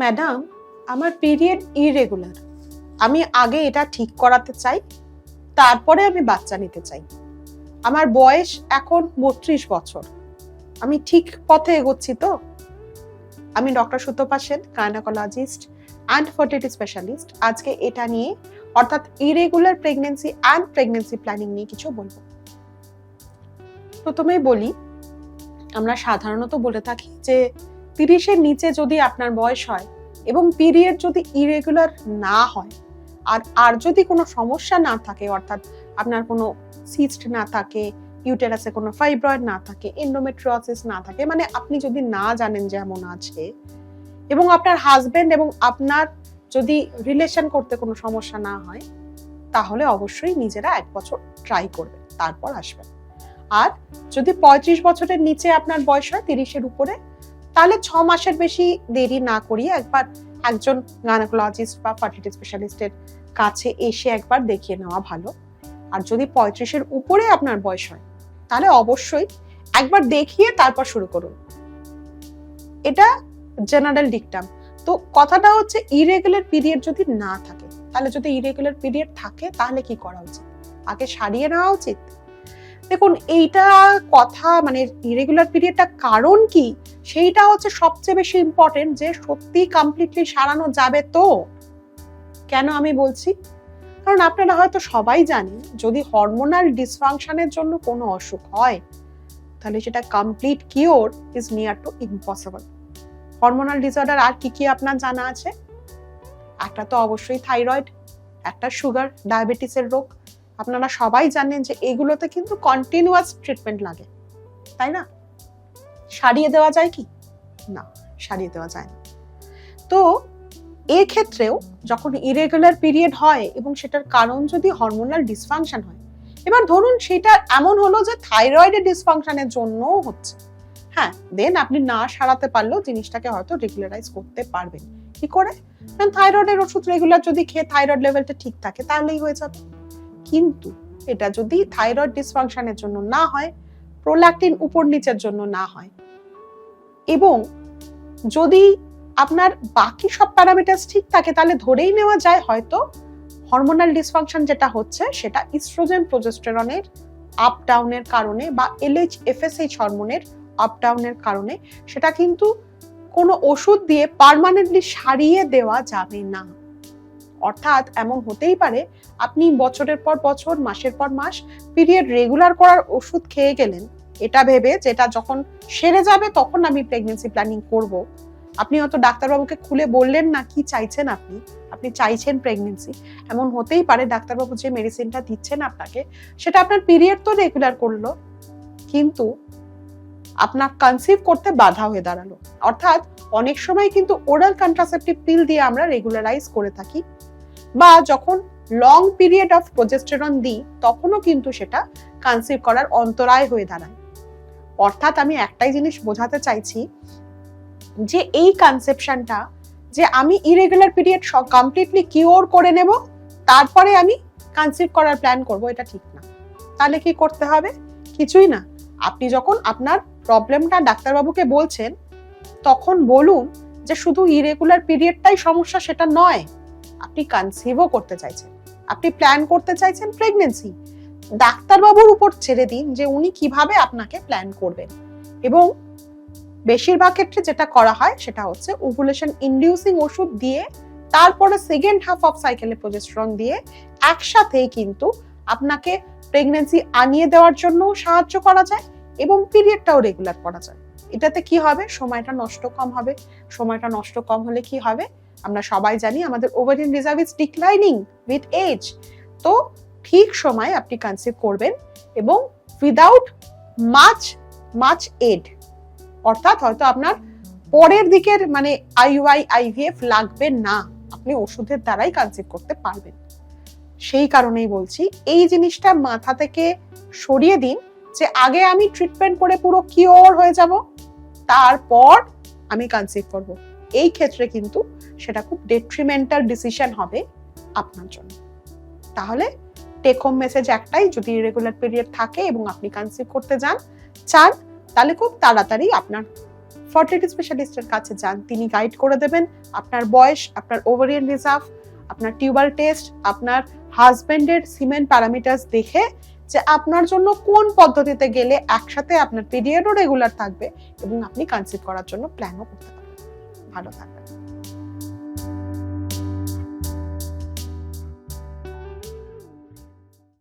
Madam আমার period irregular আমি আগে এটা ঠিক করাতে চাই, তারপরে আমি বাচ্চা নিতে চাই। আমার বয়স এখন বত্রিশ বছর। আমি ঠিক পথে এগোচ্ছি তো? আমি doctor Sutapa Sen gynaecologist and fertility specialist আজকে এটা নিয়ে, অর্থাৎ irregular pregnancy and pregnancy planning নিয়ে কিছু বলব। প্রথমেই বলি, আমরা সাধারণত বলে থাকি যে তিরিশের নিচে যদি আপনার বয়স হয় এবং পিরিয়ড যদি ইরেগুলার না হয়, আর আর যদি কোনো সমস্যা না থাকে, অর্থাৎ আপনার কোনো সিস্ট না থাকে ইউটেরাসে কোনো ফাইব্রয়েড না থাকে এন্ডোমেট্রিওসিস না থাকে মানে আপনি যদি না জানেন যে এমন আছে এবং আপনার হাজবেন্ড এবং আপনার যদি রিলেশন করতে কোনো সমস্যা না হয়, তাহলে অবশ্যই নিজেরা এক বছর ট্রাই করবেন, তারপর আসবেন। আর যদি পঁয়ত্রিশ বছরের নিচে আপনার বয়স হয়, তিরিশের উপরে তাহলে ছ মাসের বেশি দেরি না করিয়ে একবার একজন গাইনোকোলজিস্ট বা ফার্টিলিটি স্পেশালিস্টের কাছে এসে একবার দেখিয়ে নেওয়া ভালো। আর যদি পঁয়ত্রিশের উপরে আপনার বয়স হয়, তাহলে অবশ্যই একবার দেখিয়ে তারপর শুরু করুন। এটা জেনারেল ডিকটাম তো কথাটা হচ্ছে ইরেগুলার পিরিয়ড যদি না থাকে, তাহলে যদি ইরেগুলার পিরিয়ড থাকে, তাহলে কি করা উচিত? আগে সারিয়ে নেওয়া উচিত? দেখুন, এইটা কথা মানে ইরেগুলার পিরিয়ডটা কারণ কি? সেইটা হচ্ছে সবচেয়ে বেশি ইম্পর্টেন্ট যে সত্যি কমপ্লিটলি সারানো যাবে তো। কেন আমি বলছি? কারণ আপনারা হয়তো সবাই জানেন, যদি হরমোনাল ডিসফাংশনের জন্য কোনো অসুখ হয়, তাহলে সেটা complete cure is near to impossible hormonal disorder আর কি কি আপনার জানা আছে? একটা তো অবশ্যই থাইরয়েড একটা সুগার ডায়াবেটিসের রোগ আপনারা সবাই জানেন যে এগুলোতে কিন্তু কন্টিনিউয়াস ট্রিটমেন্ট লাগে। তাই না? সারিয়ে দেওয়া যায় কি? না, সারিয়ে দেওয়া যায় না। তো এক্ষেত্রেও যখন ইরেগুলার পিরিয়ড হয় এবং সেটার কারণ যদি হরমোনাল ডিসফাংশন হয়, এবার ধরুন সেটা এমন হলো যে থাইরয়েডের ডিসফাংশনের জন্যও হচ্ছে। হ্যাঁ দেন আপনি না সারাতে পারলেও জিনিসটাকে হয়তো রেগুলারাইজ করতে পারবেন। কি করে? কারণ থাইরয়েডের ওষুধ রেগুলার যদি খেয়ে থাইরয়েড লেভেলটা ঠিক থাকে, তাহলেই হয়ে যাবে। কিন্তু এটা যদি থাইরয়েড ডিসফাংশনের জন্য না হয় প্রোল্যাকটিন উপর নিচের জন্য না হয়। এবং যদি আপনার বাকি সব প্যারামিটার্স ঠিক থাকে, তাহলে ধরেই নেওয়া যায় হয়তো হরমোনাল ডিসফাংশন যেটা হচ্ছে, সেটা ইস্ট্রোজেন প্রোজেস্টেরনের আপ ডাউনের কারণে বা এলএইচ এফএসএইচ হরমোনের আপ ডাউনের কারণে, সেটা কিন্তু কোনো ওষুধ দিয়ে পার্মানেন্টলি সারিয়ে দেওয়া যাবে না। অর্থাৎ এমন হতেই পারে আপনি বছরের পর বছর, মাসের পর মাস পিরিয়ড রেগুলার করার ওষুধ খেয়ে গেলেন। এটা ভেবে যেটা যখন সেরে যাবে তখন আমি প্রেগনেন্সি প্ল্যানিং করব। আপনি হয়তো ডাক্তারবাবুকে খুলে বললেন না কি চাইছেন আপনি? আপনি চাইছেন প্রেগনেন্সি এমন হতেই পারে ডাক্তারবাবু যে মেডিসিনটা দিচ্ছেন আপনাকে, সেটা আপনার পিরিয়ড তো রেগুলার করল। কিন্তু আপনার কনসিভ করতে বাধা হয়ে দাঁড়াল। অর্থাৎ অনেক সময় কিন্তু ওরাল কন্ট্রাসেপটিভ পিল দিয়ে আমরা রেগুলারাইজ করে থাকি। বা যখন লং পিরিয়ড অফ প্রোজেস্টেরন দিই, তখনও কিন্তু সেটা কনসিভ করার অন্তরায় হয়ে দাঁড়ায়। অর্থাৎ আমি একটাই জিনিস বোঝাতে চাইছি যে এই কনসেপশনটা যে আমি ইরেগুলার পিরিয়ড কমপ্লিটলি কিওর করে নেব, তারপরে আমি কনসিভ করার প্ল্যান করব, এটা ঠিক না। তাহলে কি করতে হবে? কিছুই না। আপনি যখন আপনার প্রবলেমটা ডাক্তারবাবুকে বলছেন, তখন বলুন যে শুধু ইরেগুলার পিরিয়ডটাই সমস্যা, সেটা নয়। আপনি কনসিভও করতে চাইছেন। আপনি প্ল্যান করতে চাইছেন প্রেগনেন্সি ডাক্তারবাবুর উপর ছেড়ে দিন যে উনি কীভাবে আপনাকে প্ল্যান করবেন। এবং বেশিরভাগ ক্ষেত্রে যেটা করা হয় সেটা হচ্ছে ওভুলেশন ইনডিউসিং ওষুধ দিয়ে, তারপরে সেকেন্ড হাফ অফ সাইকেলে প্রজেস্ট্রন দিয়ে একসাথেই কিন্তু আপনাকে প্রেগনেন্সি আনিয়ে দেওয়ার জন্য সাহায্য করা যায় এবং পিরিয়ডটাও রেগুলার করা যায়। এটাতে কি হবে? সময়টা নষ্ট কম হবে। সময়টা নষ্ট কম হলে কি হবে? আমরা সবাই জানি আমাদের ovarian reserve is declining with age তো ঠিক সময় আপনি কনসিভ করবেন এবং উইদাউট মাচ মাচ এড অর্থাৎ হয়তো আপনার পরের দিকের মানে আইইউআই আইভিএফ লাগবে না। আপনি ওষুধের দ্বারাই কনসিভ করতে পারবেন। সেই কারণেই বলছি, এই জিনিসটা মাথা থেকে সরিয়ে দিন যে আগে আমি ট্রিটমেন্ট করে পুরো কিওর হয়ে যাব। তারপর আমি কনসিভ করব। এই ক্ষেত্রে কিন্তু সেটা খুব ডেট্রিমেন্টাল ডিসিশন হবে আপনার জন্য। তাহলে টেক হোম মেসেজ একটাই, যদি রেগুলার পিরিয়ড থাকে এবং আপনি কনসিভ করতে যান, চান, তাহলে খুব তাড়াতাড়ি আপনার ফার্টিলিটি স্পেশালিস্টের কাছে যান। তিনি গাইড করে দেবেন আপনার বয়স, আপনার ওভারিয়ান রিজার্ভ আপনার টিউবাল টেস্ট আপনার হাজবেন্ডের সিমেন্ট প্যারামিটার্স দেখে যে আপনার জন্য কোন পদ্ধতিতে গেলে একসাথে আপনার পিরিয়ডও রেগুলার থাকবে এবং আপনি কনসিভ করার জন্য প্ল্যানও করতে পারবেন। ভালো থাকবেন।